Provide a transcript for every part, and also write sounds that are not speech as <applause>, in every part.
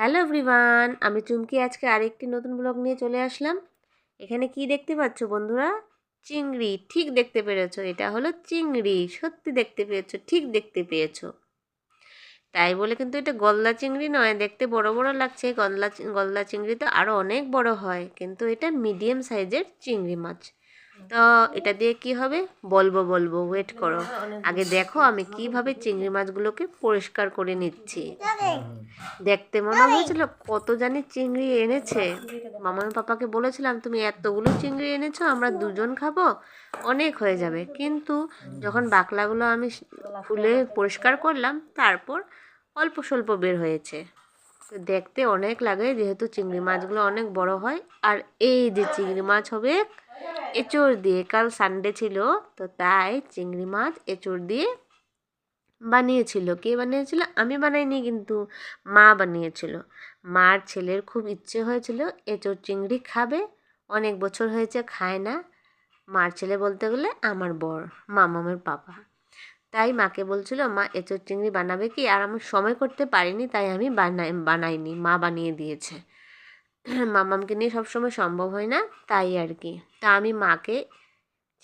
Hello everyone, আমি চুমকি। আজকে আরেকটি নতুন ব্লগ নিয়ে চলে আসলাম। এখানে কি দেখতে পাচ্ছ বন্ধুরা? চিংড়ি, ঠিক দেখতে পেরেছ। এটা হলো চিংড়ি, সত্যি দেখতে পেয়েছ, ঠিক দেখতে পেয়েছ। তাই বলে কিন্তু এটা গলদা চিংড়ি নয়, দেখতে বড় বড় লাগছে। গলদা গলদা চিংড়ি তো আরও অনেক বড় হয়, কিন্তু এটা মিডিয়াম সাইজের চিংড়ি মাছ। তো এটা দিয়ে কি হবে? বলব বলব ওয়েট করো। আগে দেখো আমি কীভাবে চিংড়ি মাছগুলোকে পরিষ্কার করে নিচ্ছি। দেখতে মনে হয়েছিল কত জানি চিংড়ি এনেছে। মামার পাপাকে বলেছিলাম, তুমি এতগুলো চিংড়ি এনেছো, আমরা দুজন খাব, অনেক হয়ে যাবে। কিন্তু যখন বাকলাগুলো আমি খুলে পরিষ্কার করলাম, তারপর অল্প স্বল্প বের হয়েছে। দেখতে অনেক লাগে, যেহেতু চিংড়ি মাছগুলো অনেক বড় হয়। আর এই যে চিংড়ি মাছ হবে, এঁচড় দিয়ে, কাল সানডে ছিল, তো তাই চিংড়ি মাছ এঁচড় দিয়ে বানিয়েছিল। কে বানিয়েছিল? আমি বানাইনি, কিন্তু মা বানিয়েছিল। মার ছেলের খুব ইচ্ছে হয়েছিল, এঁচড় চিংড়ি খাবে, অনেক বছর হয়েছে, খায় না। মার ছেলে বলতে গেলে আমার বর, মামামের পাপা তাই মাকে বলছিল, মা, এঁচড় চিংড়ি বানাবে কি? আর আমি সময় করতে পারিনি, তাই আমি বানাই, বানাইনি, মা বানিয়ে দিয়েছে। <clears throat> মামামকে নিয়ে সবসময় সম্ভব হয় না, তাই আর কি। তা আমি মাকে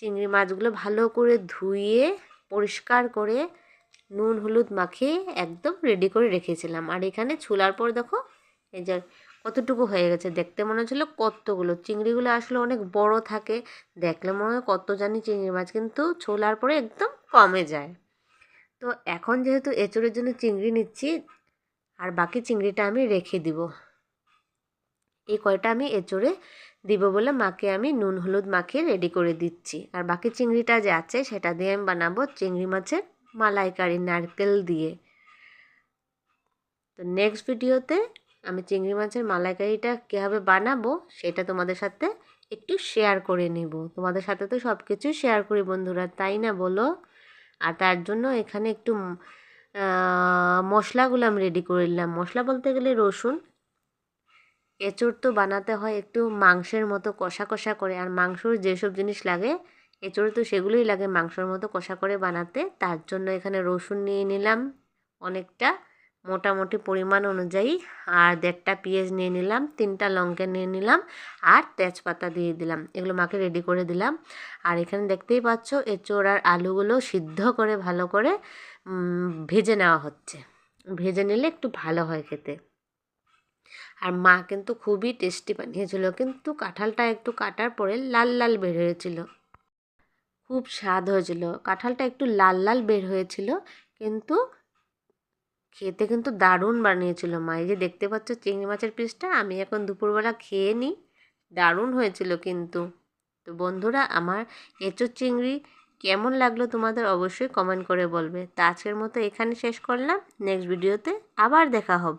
চিংড়ি মাছগুলো ভালো করে ধুয়ে, পরিষ্কার করে নুন, হলুদ মাখিয়ে একদম রেডি করে রেখেছিলাম। আর এখানে ছুলার পর দেখো, এই যে কতটুকু হয়ে গেছে, দেখতে মনে হচ্ছিল কতগুলো। চিংড়িগুলো আসলে অনেক বড় থাকে, দেখলে মনে হয় কত জানি চিংড়ি মাছ, কিন্তু ছোলার পরে একদম কমে যায়। তো এখন যেহেতু এঁচড়ের জন্য চিংড়ি নিচ্ছি, আর বাকি চিংড়িটা আমি রেখে দিব। এই কয়টা আমি এঁচড়ে দিব বলে মাকে আমি নুন, হলুদ মাখিয়ে রেডি করে দিচ্ছি। আর বাকি চিংড়িটা যে আছে, সেটা দিয়ে আমি বানাবো চিংড়ি মাছের মালাইকারি নারকেল দিয়ে। তো নেক্সট ভিডিওতে আমি চিংড়ি মাছের মালাইকারিটা কীভাবে বানাবো, সেটা তোমাদের সাথে একটু শেয়ার করে নেব। তোমাদের সাথে তো সব কিছুই শেয়ার করি বন্ধুরা, তাই না বলো? আর তার জন্য এখানে একটু মশলাগুলো আমি রেডি করে নিলাম। মশলা বলতে গেলে রসুন, এঁচড় তো বানাতে হয় একটু মাংসের মতো কষা কষা করে। আর মাংসর যেসব জিনিস লাগে, এঁচড়ে তো সেগুলোই লাগে মাংসর মতো কষা করে বানাতে। তার জন্য এখানে রসুন নিয়ে নিলাম অনেকটা। মোটামুটি পরিমাণ অনুযায়ী। আর দেড়টা পেঁয়াজ নিয়ে নিলাম, তিনটা লঙ্কা নিয়ে নিলাম, আর তেজপাতা দিয়ে দিলাম। এগুলো মাকে রেডি করে দিলাম। আর এখানে দেখতেই পাচ্ছ, এঁচড় আর আলুগুলো সিদ্ধ করে ভালো করে ভেজে নেওয়া হচ্ছে। ভেজে নিলে একটু ভালো হয় খেতে। আর মা কিন্তু খুবই টেস্টি বানিয়েছিল, কিন্তু কাঁঠালটা একটু কাটার পরে লাল লাল বের হয়েছিল। খুব স্বাদ হয়েছিল। কাঁঠালটা একটু লাল লাল বের হয়েছিল, কিন্তু খেতে কিন্তু দারুণ বানিয়েছিল মা। এই যে দেখতে পাচ্ছ চিংড়ি মাছের পিসটা, আমি এখন দুপুরবেলা খেয়ে নিই। দারুণ হয়েছিল কিন্তু। তো বন্ধুরা, আমার এঁচোর চিংড়ি কেমন লাগল তোমাদের অবশ্যই কমেন্ট করে বলবে। তা আজকের মতো এখানে শেষ করলাম। নেক্সট ভিডিওতে আবার দেখা হবে।